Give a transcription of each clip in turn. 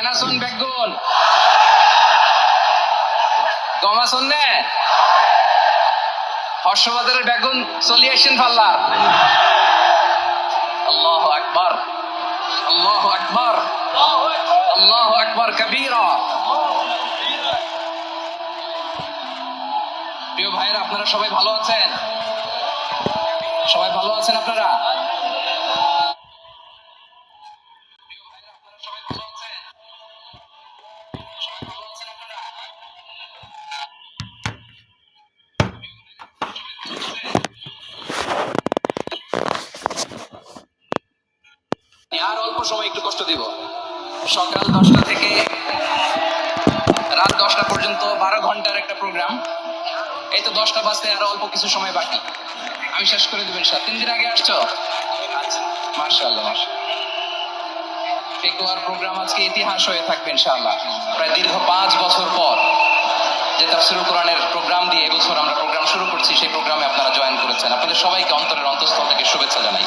কেনাসন বেগুন গমাসন নে হর্ষবাজারের বেগুন চলি আসেন পাল্লা। আল্লাহ আল্লাহ আল্লাহ কবীরা। প্রিয় ভাইরা আপনারা সবাই ভালো আছেন? সবাই ভালো আছেন আপনারা? সময় একটু কষ্ট দিব। সকাল দশটা থেকে রাত দশটা পর্যন্ত বারো ঘণ্টার একটা প্রোগ্রাম এই তো দশটা বাজতে আরও অল্প কিছু সময় বাকি। আমি শেষ করে দেবেন সাত তিন দিন আগে আসছো? মার্শাল্লাহ প্রোগ্রাম আজকে ইতিহাস হয়ে থাকবে ইনশাআল্লাহ। প্রায় দীর্ঘ পাঁচ বছর পর যে তাফসিরুল কোরআনের প্রোগ্রাম দিয়ে এবছর আমরা প্রোগ্রাম শুরু করছি, সেই প্রোগ্রামে আপনারা জয়েন করেছেন। আপনাদের সবাইকে অন্তরের অন্তঃস্থল থেকে শুভেচ্ছা জানাই।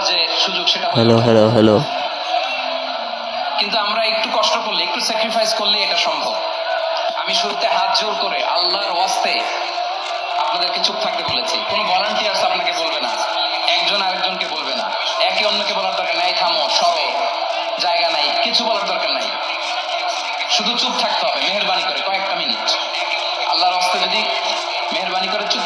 সুযোগ সেটা হ্যালো হ্যালো হ্যালো কিন্তু আমরা একটু কষ্ট করলে একটু স্যাক্রিফাইস করলে এটা সম্ভব। আমি শুরুতে হাত জোর করে আল্লাহর ওয়াস্তে আপনাদেরকে চুপ থাকতে বলেছি। কোনো ভলান্টিয়ার্স আপনাকে বলবে না। একজন আরেকজনকে বলবে না। একে অন্যকে বলার দরকার নাই থামো সবে। জায়গা নাই কিছু বলার দরকার নাই। শুধু চুপ থাকতে হবে মেহরবানি করে কয়েকটা মিনিট। আল্লাহর ওয়াস্তে যদি মেহরবানি করে চুপ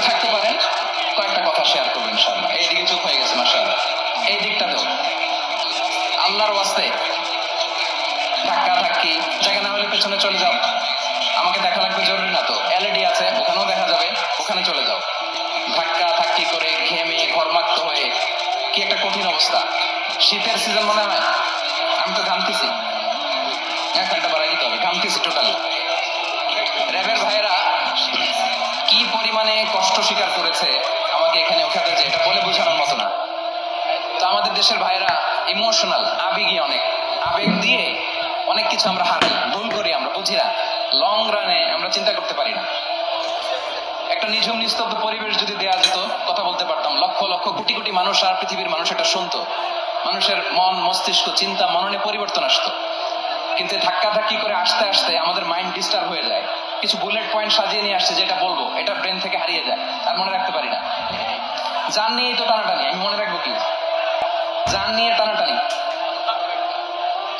পেছনে চলে যাও। আমাকে দেখা লাগবে জরুরি না তো। এলইডি আছে, ওখানেও দেখা যাবে। ওখানে চলে যাও। ধাক্কা ধাক্কি করে ঘেমে ঘরমাক্ত হয়ে। কি একটা কঠিন অবস্থা। শীতের সিজন মনে হয় আমি তো ঘামতেছি। এক ঘণ্টা বাড়াই দিতে হবে। ঘামতেছি টোটালি র্যাবের ভাইয়েরা কি পরিমাণে কষ্ট স্বীকার করেছে আমাকে এখানে ওঠাতে যে এটা বলে বোঝানোর মতো না। তো আমাদের দেশের ভাইয়েরা ইমোশনাল আবেগী অনেক। আবেগ দিয়ে অনেক কিছু আমরা হারাই, ভুল করি আমরা, বুঝি না। লং রানে আমরা চিন্তা করতে পারি না। একটা নিঝুম, নিস্তব্ধ পরিবেশ যদি দেয়া যেত, কথা বলতে পারতাম, লক্ষ লক্ষ কোটি কোটি মানুষ আর পৃথিবীর মানুষ এটা শুনতো। মানুষের মন, মস্তিষ্ক, চিন্তা, মননে পরিবর্তন আসতো। কিন্তু ধাক্কা ধাক্কি করে আসতে আসতে আমাদের মাইন্ড ডিস্টার্ব হয়ে যায়। কিছু বুলেট পয়েন্ট সাজিয়ে নিয়ে আসছে, যেটা বলব, এটা ব্রেন থেকে হারিয়ে যায়, আর মনে রাখতে পারি না। জান নিয়েই তো টানাটানি, আমি মনে রাখব কি? জান নিয়ে টানাটানি।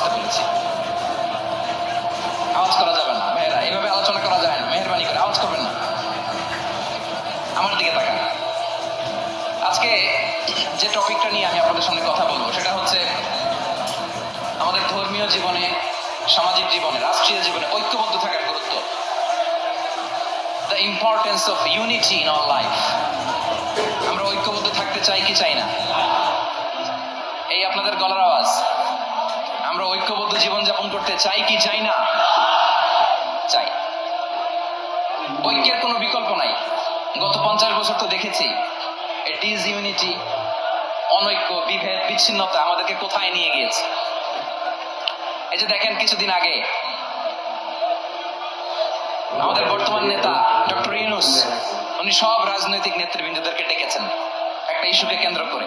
আল্লাহর ওয়াস্তে আওয়াজ করা যাবে না। ভাইয়েরা এইভাবে আলোচনা করা যায় না। মেহরবানি করে আওয়াজ করবেন না। আমার দিকে তাকান। আজকে যে টপিকটা নিয়ে আমি আপনাদের সামনে কথা বলব, সেটা হচ্ছে আমাদের ধর্মীয় জীবনে, সামাজিক জীবনে, রাষ্ট্রীয় জীবনে ঐক্যবদ্ধ থাকার গুরুত্ব। The importance of unity in our life আমরা ঐক্যবদ্ধ থাকতে চাই কি চাই না? এই আপনাদের গলার আওয়াজ। আমরা ঐক্যবদ্ধ জীবন যাপন করতে চাই কি চাই না? চাই। ঐক্যের কোনো বিকল্প নাই। গত পঞ্চাশ বছর তো দেখেছি ডিজ ইউনিটি অনৈক্য, বিভেদ, বিচ্ছিন্নতা আমাদেরকে কোথায় নিয়ে গিয়েছে? এই যে দেখেন, কিছুদিন আগে আমাদের বর্তমান নেতা ডক্টর ইউনুস, উনি সব রাজনৈতিক নেতৃবৃন্দদেরকে ডেকেছেন, একটা ইস্যুকে কেন্দ্র করে।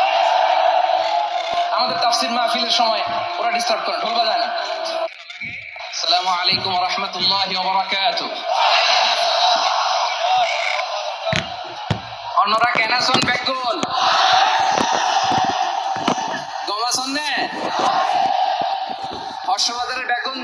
আমাদের তাফসির মাহফিলের সময় ওরা ডিস্টার্ব করে ঢোল বাজায় না। আসসালামু আলাইকুম রহমতুল্লাহি অন্যরা কেন শোন বেকুল গমা শোন হর্ষবাজারের বেগুন